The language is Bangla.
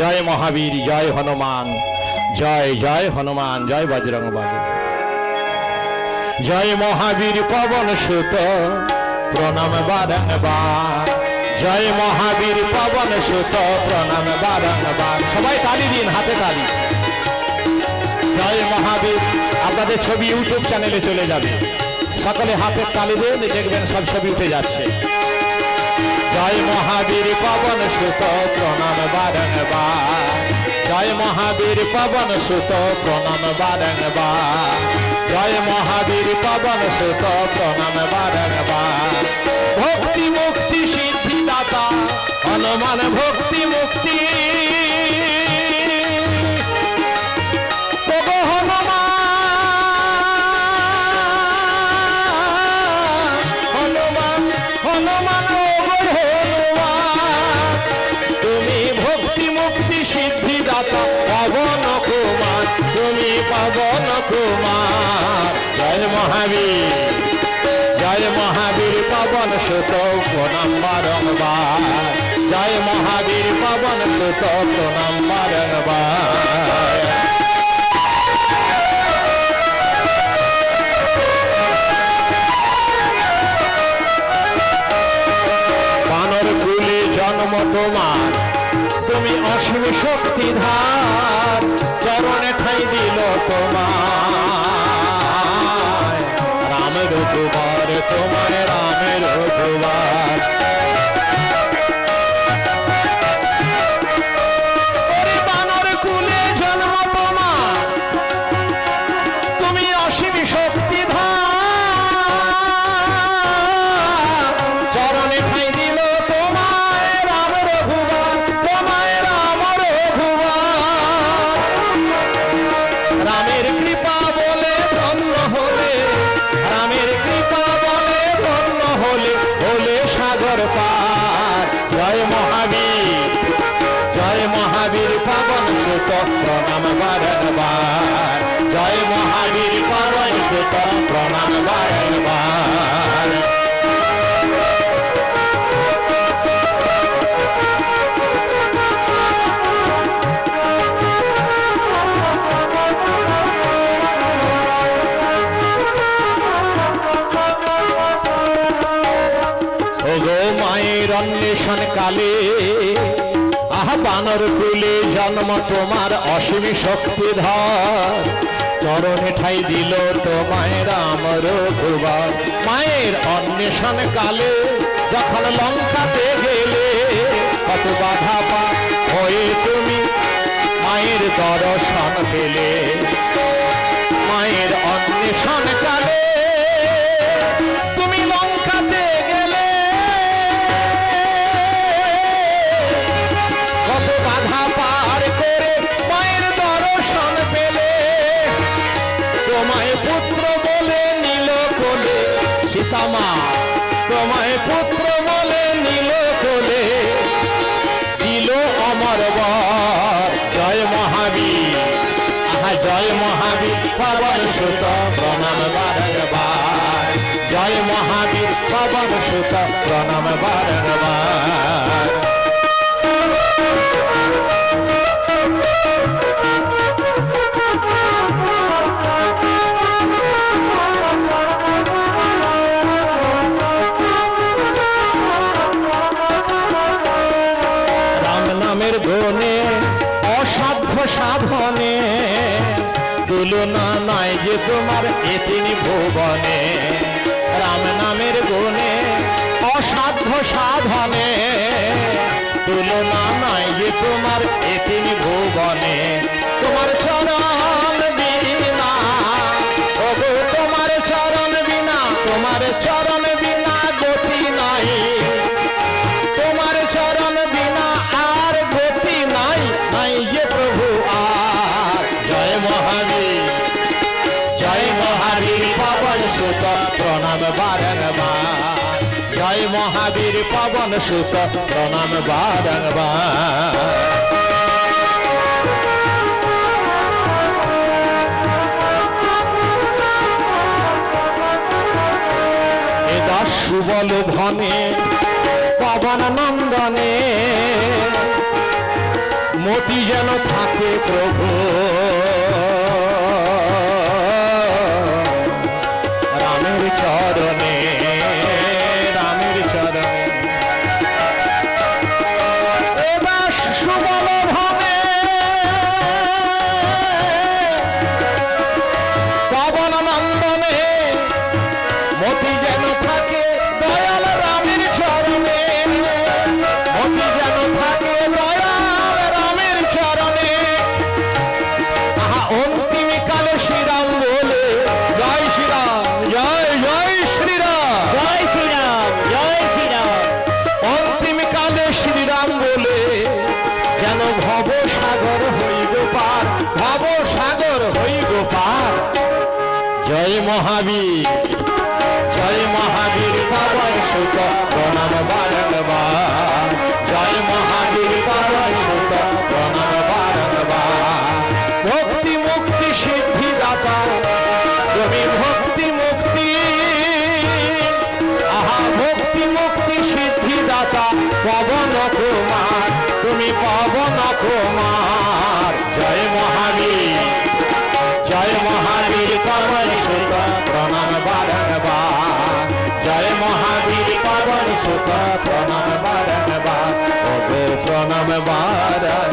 জয় মহাবীর, জয় হনুমান, জয় জয় হনুমান, জয় বজরং বলী। জয় মহাবীর পবন সুত, প্রণাম বারংবার জয় মহাবীর পবন সুত, প্রণাম বারংবার সবাই তালি দিন, হাতে তালি। জয় মহাবীর, আপনাদের ছবি ইউটিউব চ্যানেলে চলে যাবে। সকলে হাতের তালি দিয়ে দেখবেন সব ছবি উঠে যাচ্ছে। জয় মহাবীর পবন সুত প্রণাম বারংবার জয় মহাবীর পবন সুত প্রণাম বারংবার জয় মহাবীর পবন সুত প্রণাম বারংবার ভক্তি মুক্তি সিদ্ধিদাতা, হনুমান ভক্তি মুক্তি মহাবীর। জয় মহাবীর পবন সুত প্রণাম বারংবার জয় মহাবীর পবন সুত প্রণাম বারংবার বানর কুলে জন্ম তোমার। তুমি অসীম শক্তি ধার চরণে ঠাই দিল তোমার। তোমার রামের দুবার মহাবীর পাবন সুত প্রণাম বারংবার। জয় মহাবীর পাবন সুত প্রণাম বারংবার। মায়ের অন্বেষণ কালে আহ বানর কুলে জন্ম তোমার অসীম শক্তি ধর চরণে ঠাই দিল তোমায় রাম রঘুবার। মায়ের অন্বেষণ কালে যখন লঙ্কাতে গেলে, কত বাধা পা হয়ে তুমি মায়ের দর্শন পেলে। সীতামা তোমায় পুত্র বলে নিল কোলে। দিল অমর বর। জয় মহাবীর। আহা, জয় মহাবীর। পবন সুত প্রণাম বারংবার জয় মহাবীর, পবন সুত প্রণাম বারংবার তোমার এতিনি তিনি ভুবনে, রাম নামের গুণে, অসাধ্য সাধনে। তুলনা নাই যে তোমার এতিনি তিনি ভুবনে মহাবীর সুত প্রণাম বারংবার। সুবল ঘনে পবন নন্দনে মতি যেন থাকে প্রভু। ভব সাগর হইব পার ভব সাগর হইব পার। জয় মহাবীর জয় মহাবীর পাবন সুত ভক্তি মুক্তি সিদ্ধি দাতা পবন কুমার, তুমি পবন কুমার। জয় মহাবীর জয় মহাবীর পবন সুত প্রণাম বারংবার জয় মহাবীর পবন সুত প্রণাম বারংবার প্রণাম বার